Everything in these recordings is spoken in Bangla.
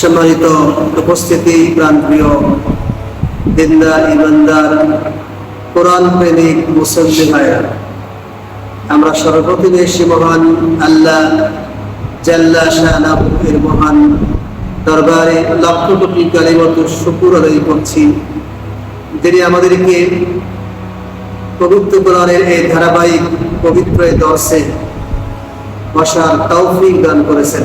সম্মানিত উপস্থিতি, প্রাণপ্রিয় দিনদার ইমানদার, কোরআন প্রেমিক মুসল্লি ভাইরা আমরা সর্বপ্রতিবেশী মহান আল্লাহ জাল্লা শাহানাবের মহান দরবারে লক্ষ কোটি কালিমত শুকুর আদায় করছি, যিনি আমাদেরকে পবিত্র কোরআনের এই ধারাবাহিক পবিত্র দর্শে বসার তৌফিক দান করেছেন।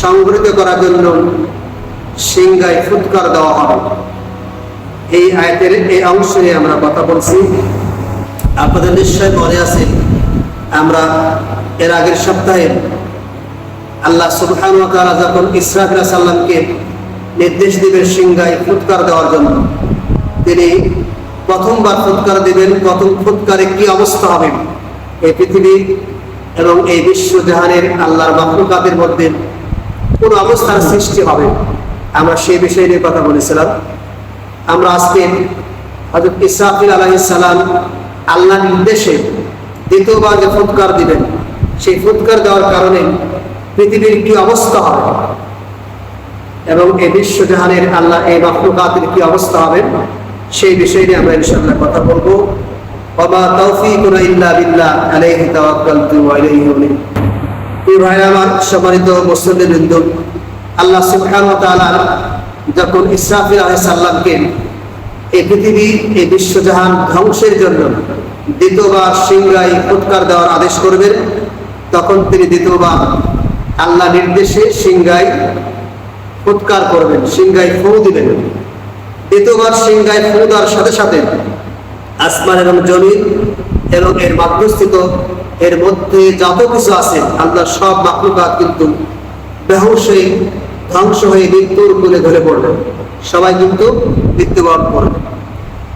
সংগঠিত করার জন্য সিংহায় ফুৎকার দেওয়া হবে। এই আয়তের এই অংশে আমরা কথা বলছি। আপনাদের নিশ্চয় মনে আছে, আমরা এর আগের সপ্তাহে আল্লাহ সুবহান যখন ইসরাফিল সাল্লামকে নির্দেশ দিবেন সিংহায় ফুৎকার দেওয়ার জন্য, তিনি প্রথমবার ফুৎকার দিবেন, প্রথম ফুৎকারে কি অবস্থা হবে? এই পৃথিবী এবং এই বিশ্ব জাহানের আল্লাহর মাহলুকাতের মধ্যে কোন অবস্থার সৃষ্টি হবে। আমরা সেই বিষয় নিয়ে কথা বলেছিলাম। আমরা আজকে হজরত ইসরাফিল আলাইহিস সালাম আল্লাহ নির্দেশে দ্বিতীয়বার যে ফুৎকার দিবেন, সেই ফুৎকার দেওয়ার কারণে পৃথিবীর কি অবস্থা হবে এবং এই বিশ্ব জাহানের আল্লাহ এই মাহলুকাতের কি অবস্থা হবে, সেই বিষয় নিয়ে আমরা ইনশাআল্লাহ কথা বলব। তৌফিকুনা ইল্লা বিল্লাহ, আলাইহি তাওয়াক্কালতু ওয়া ইলাইহি উনীব। এই ভাই আমার সম্মানিত মুসলিম বিন্দু আল্লাহ সুবহানাহু ওয়া তাআলা যখন ইসরাফিল আলাইহিস সালামকে এই পৃথিবী, এই বিশ্বজাহান ধ্বংসের জন্য দ্বিতীয়বার সিংহাই ফুৎকার দেওয়ার আদেশ করবেন, তখন তিনি দ্বিতীয়বার আল্লাহ নির্দেশে সিংহাই ফুৎকার করবেন সিংগাই ফু দিবেন। দ্বিতীয়বার সিংহাই ফু দেওয়ার সাথে সাথে আসমান এবং জমিন এবং এর মাধ্যস্থিত এর মধ্যে যত কিছু আছে, আল্লাহ সব মাকলুকাত কিন্তু হয়ে, ধ্বংস হয়ে মৃত্যুর কোলে ধরে পড়বে। সবাই কিন্তু মৃত্যুবরণ করবে।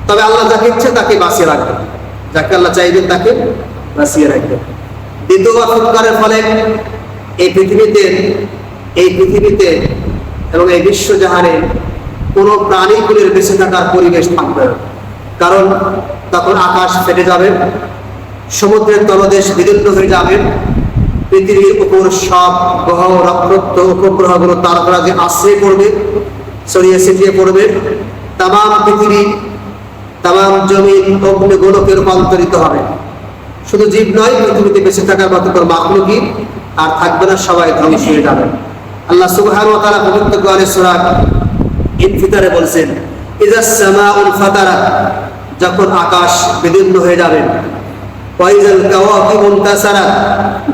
তবে আল্লাহ যাকে ইচ্ছে তাকে বাঁচিয়ে রাখবে। যাকে আল্লাহ চাইবেন তাকে বাঁচিয়ে রাখবে। দ্বিতীয়বার ফুৎকারের ফলে এই পৃথিবীতে এই পৃথিবীতে এবং এই বিশ্বজাহানে কোনো প্রাণীগুলির বেঁচে থাকার পরিবেশ থাকবে না। কারণ তখন আকাশ ফেটে যাবে সমুদ্রের তলদেশ বিদীর্ণ হয়ে যাবে পৃথিবীর উপর সব গ্রহ, নক্ষত্র, উপগ্রহগুলো তারপরা যে আশ্রয় পড়বে ছড়িয়ে ছিটিয়ে পড়বে তাম পৃথিবী তাম জমিন অগ্নি গোলকে রূপান্তরিত হবে। শুধু জীব নয়, পৃথিবীতে বেঁচে থাকার মতো কোনো মাখলুকি আর থাকবে না, সবাই ধ্বংস হয়ে যাবে। আল্লাহ সুবহানাহু ওয়া তাআলা পবিত্র কোরআনে সূরা ইনফিতারে বলছেন ইজা সামাউল ফাতারা যখন আকাশ বিদীর্ণ হয়ে যাবে ওয়াইজাল কাওয়াকিব মুনতাসারা,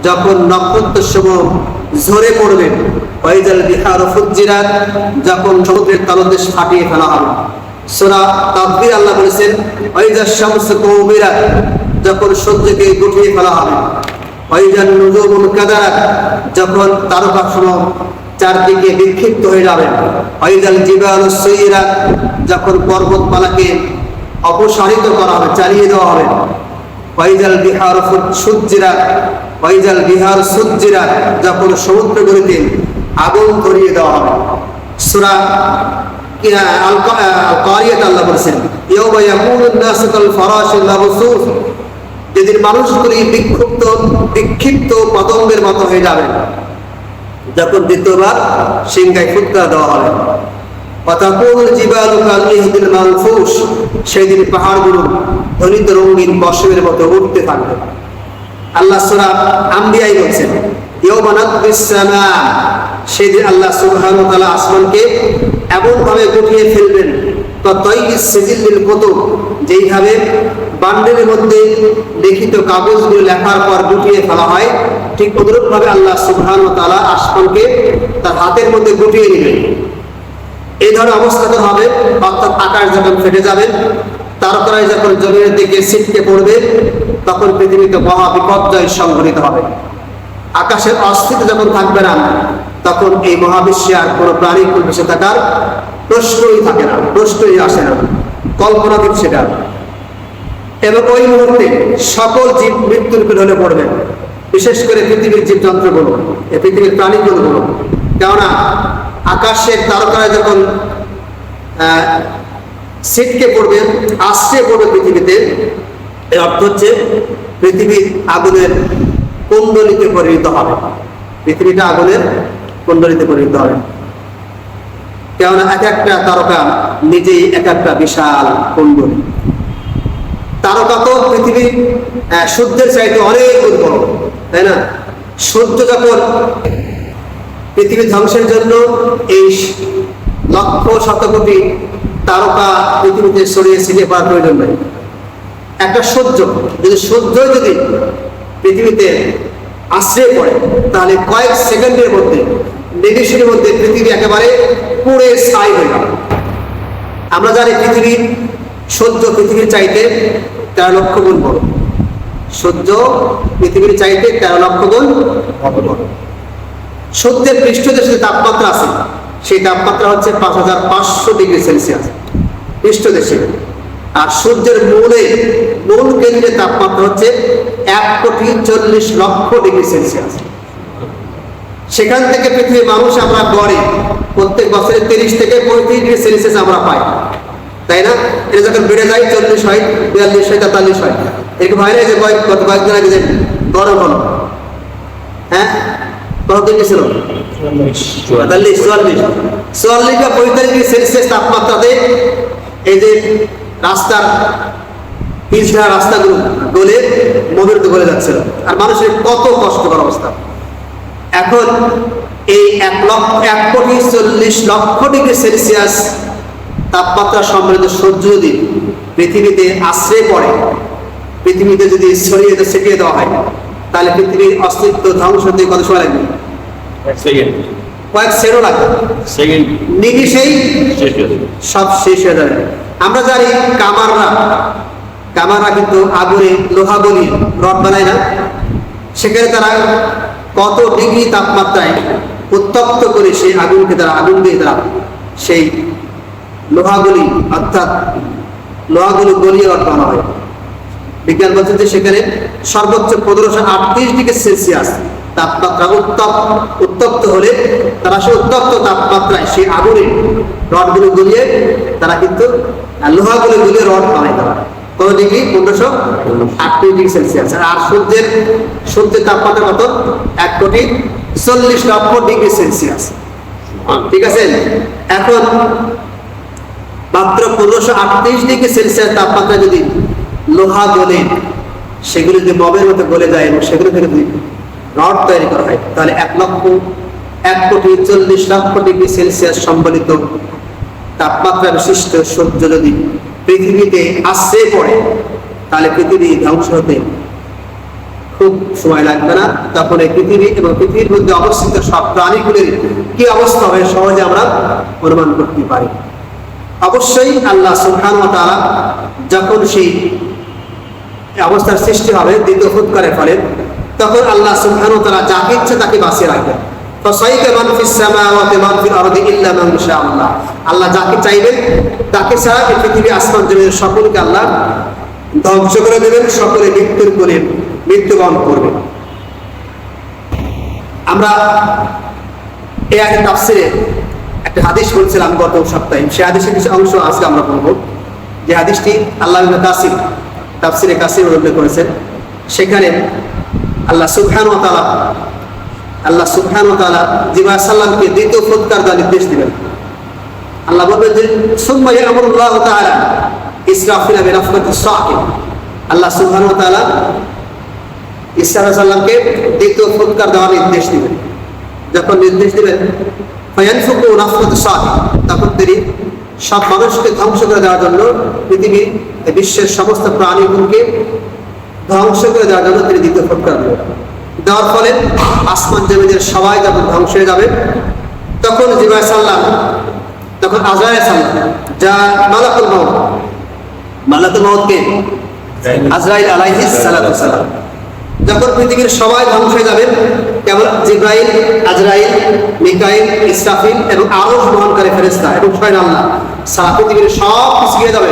যখন নক্ষত্র সমূহ ঝরে পড়বে ওয়াইজাল বিহার ফুজ্জিরাত, যখন সমুদ্রের তলদেশ ফাটিয়ে ফেলা হবে। সূরা তাকবীর আল্লাহ বলেছেন ওয়াইজা শামসু কুবিরাত যখন সূর্যকে গুটিয়ে ফেলা হবে। ওয়াইজাল নুজুমুল কাদারাত, যখন তারকা সমূহ চারদিকে বিক্ষিপ্ত হয়ে যাবে। ওয়াইজাল জিবাল সুইরাত যখন পর্বতমালাকে অপসারিত করা হবে, চালিয়ে দেওয়া হবে। ওয়াইজাল বিহার সুজ্জিরাত ওয়াইজাল বিহার সুজ্জিরাত যখন সমুদ্রগুলিতে আগুন ধরিয়ে দেওয়া হবে। সূরা কিনা আল কারিয়াত আল্লাহ বলেছেন, ইয়াউমা ইয়াকুনুন নাসু কাল ফারাশিল মাবসুস যেদিন মানুষগুলি বিক্ষিপ্ত বিক্ষিপ্ত পতঙ্গের মতো হয়ে যাবে। যখন দ্বিতীয়বার সিংহায় ফুৎকার দেওয়া হবে। অতাকুল জিবালু কাল্লিহিদিল মানফুস সেই দিন পাহাড়গুলো ধনিত রঙিন পশমের মতো উঠতে থাকবে। আল্লাহ সূরা আম্বিয়াই বলছেন ইয়াউমা নাতবিস সামা সেই দিন আল্লাহ সুবহানাহু ওয়া তাআলা আসমানকে এমন ভাবে গুটিয়ে ফেলবেন যেইভাবে বান্ডেলের মধ্যে লিখিত কাগজগুলো লেখার পর গুটিয়ে ফেলা হয়, ঠিক অনুরূপ ভাবে আল্লাহ সুবহানাহু ওয়া তাআলা আসমানকে তার হাতের মধ্যে গুটিয়ে নেবেন। এই ধরনের অবস্থা তো হবে, অর্থাৎ আকাশ যখন ফেটে যাবে তারপরে যখন জমিনের দিকে ছিটকে পড়বে, তখন পৃথিবীতে মহা বিপর্যয় সংঘটিত হবে। আকাশের অস্তিত্ব যখন থাকবে না, তখন এই মহাবিশ্বে আর কোনো প্রাণীর বেঁচে থাকার প্রশ্নই থাকে না, প্রশ্নই আসে না। কল্পনাতীত সেটা। এবং ওই মুহূর্তে সকল জীব মৃত্যুর হলে পড়বে, বিশেষ করে পৃথিবীর জীবযন্ত্রগুলো এই পৃথিবীর প্রাণীগুলো কেননা, আকাশের তারকারা যখন ছিটকে পড়বে আশ্রে পড়বে পৃথিবীতে। এর অর্থ হচ্ছে পৃথিবী আগুনের কুণ্ডলিতে পরিণত হবে। পৃথিবীটা আগুনের কুণ্ডলিতে পরিণত হবে। কেননা এক একটা তারকা নিজেই এক একটা বিশাল কুণ্ডলী। তারকা তো পৃথিবী আহ, সূর্যের চাইতে অনেক বড় তাই না? সূর্য যখন পৃথিবী ধ্বংসের জন্য এই লক্ষ শতকোটি তারকা পৃথিবীতে ছড়িয়ে ছিটিয়ে পড়ার প্রয়োজন নেই। একটা সহ্য, যদি সূর্যই যদি পৃথিবীতে আশ্রয় পড়ে, তাহলে কয়েক সেকেন্ডের মধ্যে নিমিষের মধ্যে পৃথিবী একেবারে পুড়ে ছাই হয়ে গেল। আমরা জানি পৃথিবীর সহ্য পৃথিবীর চাইতে তেরো লক্ষ গুণ বড়। সহ্য পৃথিবীর চাইতে তেরো লক্ষ গুণ বড়। সত্যের পৃষ্ঠদেশে যে তাপমাত্রা আছে, সেই তাপমাত্রা হচ্ছে পাঁচ হাজার পাঁচশো ডিগ্রি সেলসিয়াস। পৃষ্ঠদেশে আর সূর্যের মূলে মূল কেন্দ্রের তাপমাত্রা হচ্ছে এক কোটি চল্লিশ লক্ষ ডিগ্রি সেলসিয়াস। সেখান থেকে পৃথিবীর মানুষ আমরা গড়ে প্রত্যেক বছরে তিরিশ থেকে পঁয়ত্রিশ ডিগ্রি সেলসিয়াস আমরা পাই। তাই না? এটা যখন বেড়ে যায় চল্লিশ হয় বিয়াল্লিশ হয় তেতাল্লিশ হয়। এরকম হয় না যে কয়েক গত কয়েকদিন আগে যে গরম হলো। হ্যাঁ? কতদিন ছিল পঁয়তাল্লিশ চুয়াল্লিশ। চুয়াল্লিশ বা পঁয়তাল্লিশ ডিগ্রি সেলসিয়াস তাপমাত্রাতে এই যে রাস্তার পিছড়া রাস্তাগুলো, গলে মোমের তো গলে যাচ্ছিল। আর মানুষের কত কষ্টকর অবস্থা। এখন এই এক লক্ষ, এক কোটি চল্লিশ লক্ষ ডিগ্রি সেলসিয়াস তাপমাত্রা সম্মিলিত সূর্য যদি পৃথিবীতে আশ্রয় পড়ে, পৃথিবীতে যদি ছড়িয়ে ছিটিয়ে দেওয়া হয়, তাহলে পৃথিবীর অস্তিত্ব ধ্বংস হতে কত সময় লাগবে? কয়েক সেরো লাগবে। যাবে। সব শেষ হয়ে যাবে। আমরা জানি কামাররা কামাররা কিন্তু আগুনে লোহা বলি রড বানায় না। সেখানে তারা কত ডিগ্রি তাপমাত্রায় উত্তপ্ত করে সেই আগুনকে তারা আগুন দিয়ে তারা সেই লোহাগুলি অর্থাৎ লোহাগুলি গলিয়ে রড বানানো হয় বিজ্ঞান বলছে যে সেখানে সর্বোচ্চ পনেরোশো আটত্রিশ ডিগ্রি সেলসিয়াস তাপমাত্রা উত্তপ্ত উত্তপ্ত হলে তারা সে উত্তপ্ত তাপমাত্রায় সেই আগুনে রডগুলো গলিয়ে তারা কিন্তু লোহাগুলো গলিয়ে রড বানায় তারা। কত ডিগ্রি? পনেরোশো আটত্রিশ ডিগ্রি সেলসিয়াস। আর সূর্যের সূর্যের তাপমাত্রা কত? এক কোটি চল্লিশ লক্ষ ডিগ্রি সেলসিয়াস। ঠিক আছে? এখন মাত্র পনেরোশো আটত্রিশ ডিগ্রি সেলসিয়াস তাপমাত্রা যদি লোহা গলে সেগুলো যদি মবের মতো গলে যায় এবং সেগুলো থেকে যদি রড তৈরি করা হয়। তাহলে এক লক্ষ, এক কোটি চল্লিশ লক্ষ ডিগ্রি সেলসিয়াস সম্বলিত তাপমাত্রা বিশিষ্ট সূর্য যদি পৃথিবীতে আসছে পড়ে, তাহলে পৃথিবী ধ্বংস হতে খুব সময় লাগবে না। তখন এই পৃথিবী এবং পৃথিবীর মধ্যে অবস্থিত সব প্রাণীগুলির কি অবস্থা হবে সহজে আমরা অনুমান করতে পারি। অবশ্যই আল্লাহ ওয়া তাআলা যখন সেই অবস্থার সৃষ্টি হবে, দ্বিতীয় ফুৎকারের ফলে তখন আল্লাহ সুবহানাহু তাআলা যা ইচ্ছে তাকে বাঁচিয়ে রাখবেন। ফাসাইকা মান ফিস সামাওয়াতি মান ফিল আরদি ইল্লা মান শাআ আল্লাহ। আল্লাহ যাকে চাইবেন, তাকে ছাড়া এই পৃথিবী আসমান জমিন সকলকে আল্লাহ ধ্বংস করে দেবেন, সকলে মৃত্যুর করে মৃত্যুবরণ করবে। আমরা এই আগে তাফসিরে একটা হাদিস বলছিলাম গত সপ্তাহে। সে হাদিসের কিছু অংশ আজকে আমরা বলব যে হাদিসটি আল্লাহ কাসিম, তাফসিরে কাসিম উল্লেখ করেছেন। সেখানে আল্লাহ সুবহান ওয়া আল্লাহ সুবহান তাআলা জিবা সাল্লামকে দ্বিতীয় ফুৎকার দেওয়ার নির্দেশ দিবেন। আল্লাহ বলবেন যে, সুম্মা ইয়ামুরুল্লাহ তাআলা ইসরাফিল বিনাফকাতি সাকিব আল্লাহ সুবহান তাআলা ইসা সাল্লামকে দ্বিতীয় ফুৎকার দেওয়ার নির্দেশ দিবেন। যখন নির্দেশ দিবেন, ফায়ানফুকু নাফকাত সাকিব তখন তিনি সব মানুষকে ধ্বংস করে দেওয়ার জন্য পৃথিবী বিশ্বের সমস্ত প্রাণীগুলোকে ধ্বংস করে দেওয়ার জন্য তিনি দ্বিতীয় ফুৎকার দেবেন দেওয়ার ফলে আসমান জমিদের সবাই যখন ধ্বংস হয়ে যাবে তখন জিবাই সাল্লাম তখন আজরায় সাল্লাম যা মালাকুল মাউত মালাকুল মাউতকে আজরাইল। আলাইহিস সালাতু সালাম। যখন পৃথিবীর সবাই ধ্বংস হয়ে যাবেন কেবল জিব্রাইল আজরাইল মিকাইল ইসরাফিল এবং আরও বহনকারী ফেরেস্তা এবং স্বয়ং আল্লাহ সারা পৃথিবীর সব কিছু গিয়ে যাবে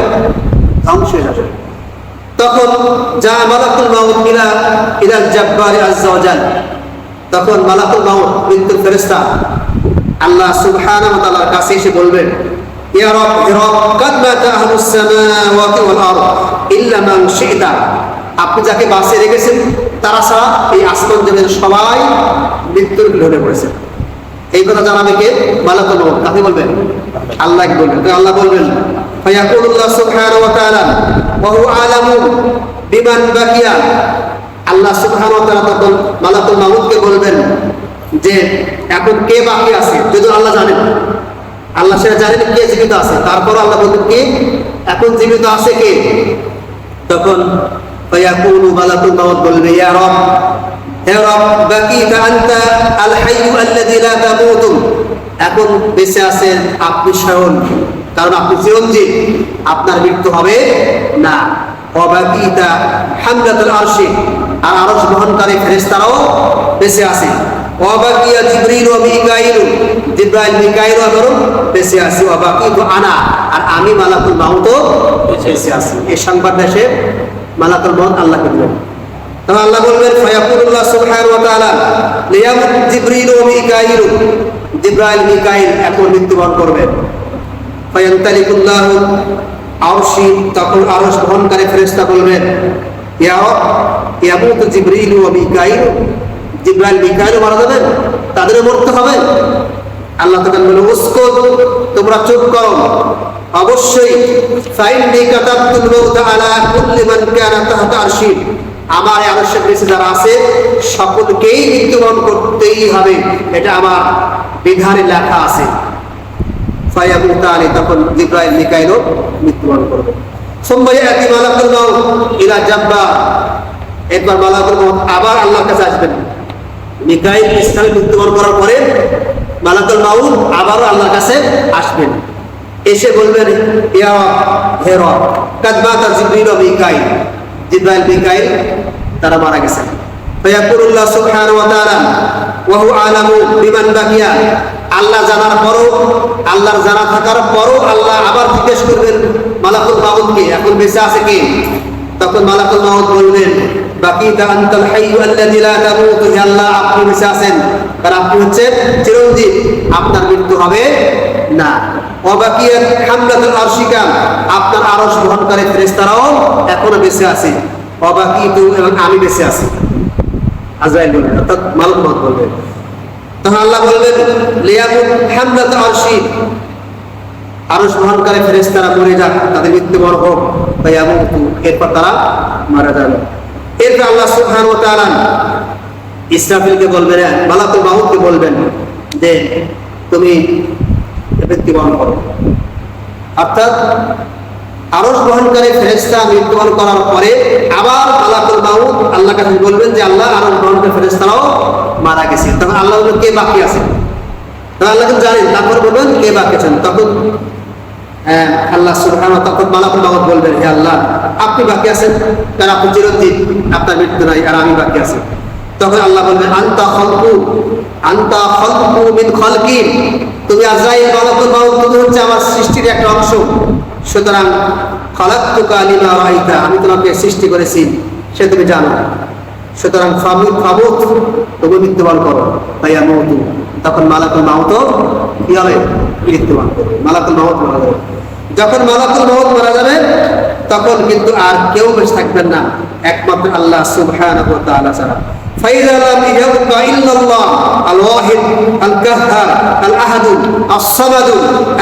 ধ্বংস হয়ে যাবে। তখন যা মালাকুল মাউত ইলা ইলা জাব্বারি আজ্জা ওয়া জাল তখন মালাকুল মাউত, মৃত্যুর ফেরেশতা আল্লাহ সুবহানাহু ওয়া তাআলার কাছে এসে বলবেন, ইয়া রব ইয়া রব, কাদ মাতা আহলুস সামাওয়াতি ওয়াল আরদ ইল্লা মান শি'তা। আপনি যাকে বাঁচিয়ে রেখেছেন, তারা ছাড়া এই আসমান জমির সবাই মৃত্যুর ধরে পড়েছে। এই কথা জানাবে কে? মালাকুল মাউত। আপনি বলবেন, আল্লাহ বলবেন? আল্লাহ বলবেন সুবহানাহু ওয়া তাআলা ওয়া হুয়া আলামু বিমান বাকিয়া। আল্লাহ তাআলা তখন মালাকুল মাউতকে বলবেন যে, এখন কে বাকি আছে? যদি আল্লাহ জানেন আল্লাহ সেটা জানেন কে জীবিত আছে। তারপর আল্লাহ বলবেন, কে? এখন জীবিত আছে কে? তখন ফায়াকুলু মালাকুল মাউত বলবে রব, হে রব, বাকিতা আনতা আল হাইয়ু আল্লাযী লা তামুতু এখন বেঁচে আছেন আপনি স্বয়ং। কারণ আপনি চিরঞ্জীব, আপনার মৃত্যু হবে না। অবাকিতা হামলাতুল আরশি, আর আরশ বহনকারী ফেরেশতারাও বেঁচে আছে। অবাকিয়া ও মিকাইল, জিব্রাইল, মিকাইল বেঁচে আছে। অবাকিতু আনা, আর আমি মালাকুল মাউতও বেঁচে আছি। এই সংবাদ দেশে মালাকুল মাউত আল্লাহকে দিলেন তখন আল্লাহ বলবেন ফায়াকুল্লাহ সুবহানাহু ওয়া তাআলা লিয়ামুত জিবরিল ও মিকাইল, জিব্রাইল, মিকাইল এখন মৃত্যুবরণ করবেন ফায়ান্তালিকুল্লাহ আরশি, তখন আরশ বহনকারী ফেরেশতা বলবেন মারা যাবেন তাদের মরতে হবে? আল্লাহ তখন তোমরা চুপ করো, অবশ্যই আমার এই আদর্শের যারা আছে, সকলকেই মৃত্যুবরণ করতেই হবে, এটা আমার বিধানে লেখা আছে। তখন জিব্রাইল মৃত্যুবরণ করবে। সুম্মা ইয়াতি মালাকুল মাউত জাব্বা। একবার মালাকুল মাউত আবার আল্লাহর কাছে আসবেন। মিকাইল ইসলামে মৃত্যুবরণ করার পরে মালাকুল মাউত আবারও আল্লাহর কাছে আসবেন। এসে বলবেন, ইয়া হে রব, কাদ মাতা জিবরিল মিকাইল। জিব্রাইল, মিকাইল, তারা মারা গেছেন। ফায়াকুলুল্লাহ সুবহানাহু ওয়া তাআলা ওয়া হুয়া আলামু বাকিয়া আল্লাহ জানার পরও, আল্লাহর জানা থাকার পরও আল্লাহ আবার জিজ্ঞেস করবেন মালাকুল মাউতকে এখন বেঁচে আছে কে? তখন মালাকুল মাউত বলবেন বাকি হে আল্লাহ, আপনি বেঁচে আছেন। কারণ আপনি হচ্ছেন চিরঞ্জীব। আপনার মৃত্যু হবে না। অবাকিয়াত হামলাতুল আরশিকা। আপনার আরশ বহনকারী ফেরেশতারাও এখনও বেঁচে আছে। অবাকিতু এবং আমি বেঁচে আছি। আজরাইল বলবেন অর্থাৎ মালক মত বলবেন তখন আল্লাহ বলবেন লিয়ামুত হামলাত আরশি। আরশ বহনকারী ফেরেশতারা মরে যাক, তাদের মৃত্যুবরণ হোক, তাই এমন এরপর তারা মারা যাবে। এরপর আল্লাহ সুবহানাহু ওয়া তাআলা ইসরাফিলকে বলবেন, মালাকুল মাউতকে বলবেন যে, তুমি মৃত্যুবরণ করো। অর্থাৎ আরশ বহনকারী ফেরেশতা মৃত্যুবরণ করার পরে আবার মালাকুল মাউত আল্লাহ কাছে বলবেন যে আল্লাহ আরশ বহনকারী ফেরেশতারাও মারা গেছে তখন আল্লাহ বলবেন কে বাকি আছে? তখন আল্লাহ কিন্তু জানেন তারপর বলবেন কে বাকি আছেন? তখন হ্যাঁ, আল্লাহ সুবহানাহু তখন মালাকুল মাউত বলবেন হে আল্লাহ আপনি বাকি আছেন? কারণ আপনি চিরঞ্জীব আপনার মৃত্যু নাই আর আমি বাকি আছি। তখন আল্লাহ বলবেন আন্তা খলকু আন্তা খলকু মিন খলকি তুমি আজরাইল মালাকুল মাউত তুমি হচ্ছে আমার সৃষ্টির একটা অংশ। সুতরাং, খলাক্তুকা রাইতা আমি তোমাকে সৃষ্টি করেছি, সে তুমি জানো। সুতরাং ফামুত ফামুত তুমি মৃত্যুবরণ করো। তাই মৌতু তখন মালাকুল মাউত কি হবে? মৃত্যুবরণ। করবে মালাকুল মাহত মারা যাবে। যখন মালাকুল মাহত মারা যাবে তখন কিন্তু আর কেউ বেঁচে থাকবেন না একমাত্র আল্লাহ সুবহানাহু ওয়া তাআলা ছাড়া فإذا لم يبق إلا الله الواحد القهار الأحد الصمد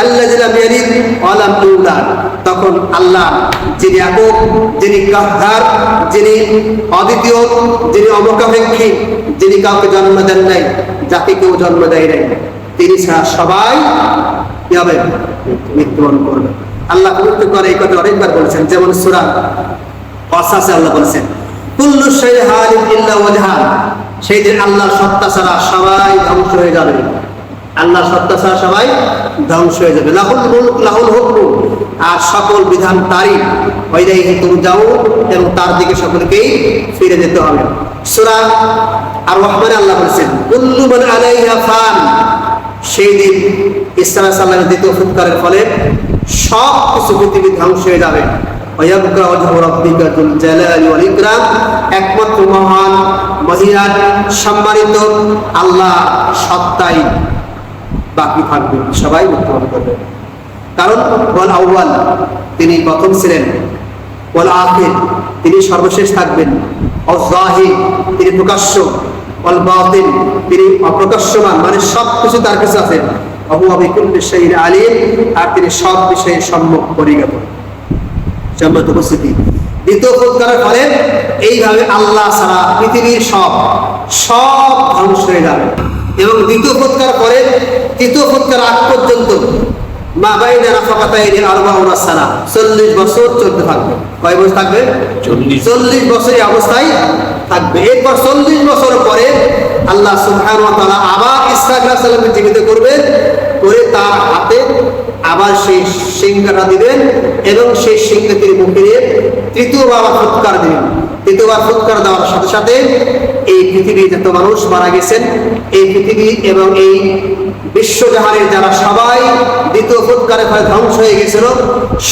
الذي لم يلد ولم يولد তখন আল্লাহ যিনি একক যিনি কাহার যিনি অদ্বিতীয় যিনি অমুখাপেক্ষী যিনি কাউকে জন্ম দেন নাই যাকে কেউ জন্ম দেয় নাই তিনি ছাড়া সবাই কি হবে মৃত্যুবরণ করবে আল্লাহ মৃত্যু করে, এই কথা অনেকবার বলেছেন, যেমন সুরা কসাসে আল্লাহ বলেছেন, কুল্লু হালিম ইল্লা ওয়াজহা সেই দিন আল্লাহর সত্তা ছাড়া সবাই ধ্বংস হয়ে যাবে। আল্লাহ সত্তা ছাড়া সবাই ধ্বংস হয়ে যাবে। লাহুল মুলক, লাহুল হুকম। আর সকল বিধান তারই। ওইদাইহি যাও এবং তার দিকে সকলকেই ফিরে যেতে হবে। সূরা আর রহমানে আল্লাহ বলেছেন, কুল্লু মান আলাইহা ফান সেই দিন ইসলাম সাল্লামের দ্বিতীয় ফুৎকারের ফলে সব কিছু পৃথিবী ধ্বংস হয়ে যাবে। একমাত্র মহান মহিলার সম্মানিত আল্লাহ সত্তাই বাকি থাকবে। সবাই উত্থাপন করবে। কারণ ওয়াল আউ্বাল তিনি প্রথম ছিলেন। ওয়াল আখির, তিনি সর্বশেষ থাকবেন। অজাহির তিনি প্রকাশ্য। অল বাতিল তিনি অপ্রকাশ্যমান মানে সব কিছু তার কাছে আছে। আলিম আর তিনি সব বিষয়ে সম্মুখ পরিগত সম্মত উপস্থিতি। দ্বিতীয় ফুৎকারের ফলে এইভাবে আল্লাহ ছাড়া পৃথিবীর সব সব ধ্বংস হয়ে যাবে। এবং দ্বিতীয় ফুৎকার পরে তৃতীয় ফুৎকার আগ পর্যন্ত মা বাইনা রাফাকাতাইনি চল্লিশ বছর চলতে থাকবে। কয় বছর থাকবে? চল্লিশ। চল্লিশ বছরই অবস্থায় থাকবে। এরপর চল্লিশ বছর পরে আল্লাহ ওয়া আবার আলাইহিস জীবিত করবেন, করে তার হাতে আবার সেই সিংহটা দিবেন এবং সেই সিংহ তিনি মুখে নিয়ে তৃতীয়বার ফুৎকার দিবেন। তৃতীয়বার ফুৎকার দেওয়ার সাথে সাথে এই পৃথিবী যত মানুষ মারা গেছেন, এই পৃথিবী এবং এই বিশ্বজাহানের যারা সবাই দ্বিতীয় ফুৎকারের ফলে ধ্বংস হয়ে গেছিল,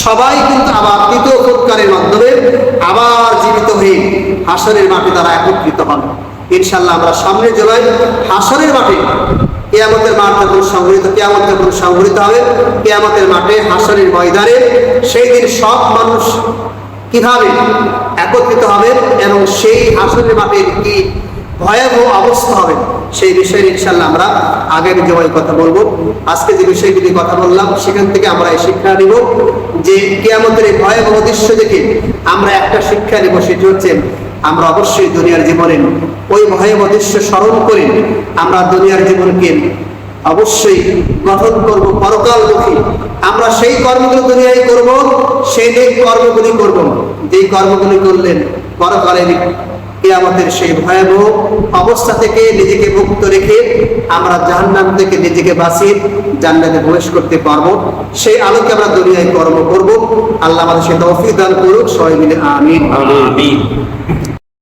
সবাই কিন্তু আবার তৃতীয় ফুৎকারের মাধ্যমে আবার জীবিত হয়ে হাসরের মাঠে তারা একত্রিত হন। ইনশাল্লাহ আমরা সামনে জেলায় হাসরের মাঠে কেয়ামতের মাঠ যখন সংগঠিত কেয়ামত যখন সংগঠিত হবে, কেয়ামতের মাঠে হাসরের ময়দানে সেই দিন সব মানুষ কীভাবে একত্রিত হবে এবং সেই হাসরের মাঠের কি ভয়াবহ অবস্থা হবে, সেই বিষয়ে ইনশাল্লাহ আমরা আগের জবাই কথা বলব। আজকে যে বিষয়গুলি কথা বললাম, সেখান থেকে আমরা এই শিক্ষা নিব যে কেয়ামতের এই ভয়াবহ দৃশ্য দেখে আমরা একটা শিক্ষা নিব, সেটি হচ্ছে আমরা অবশ্যই দুনিয়ার জীবনে ওই ভয়াবহ দৃশ্য স্মরণ করে আমরা দুনিয়ার জীবনকে অবশ্যই গঠন করব পরকালমুখী আমরা সেই কর্মগুলো দুনিয়ায় করব, সেই কর্মগুলি করব। যেই কর্মগুলি করলেন পরকালের কেয়ামতের সেই ভয়াবহ অবস্থা থেকে নিজেকে মুক্ত রেখে আমরা জাহান্নাম থেকে নিজেকে বাঁচিয়ে জান্নাতে প্রবেশ করতে পারব। সেই আলোকে আমরা দুনিয়ায় কর্ম করব। আল্লাহ আমাদের সে তৌফিক দান করুক। সবাই মিলে আমিন। আমিন।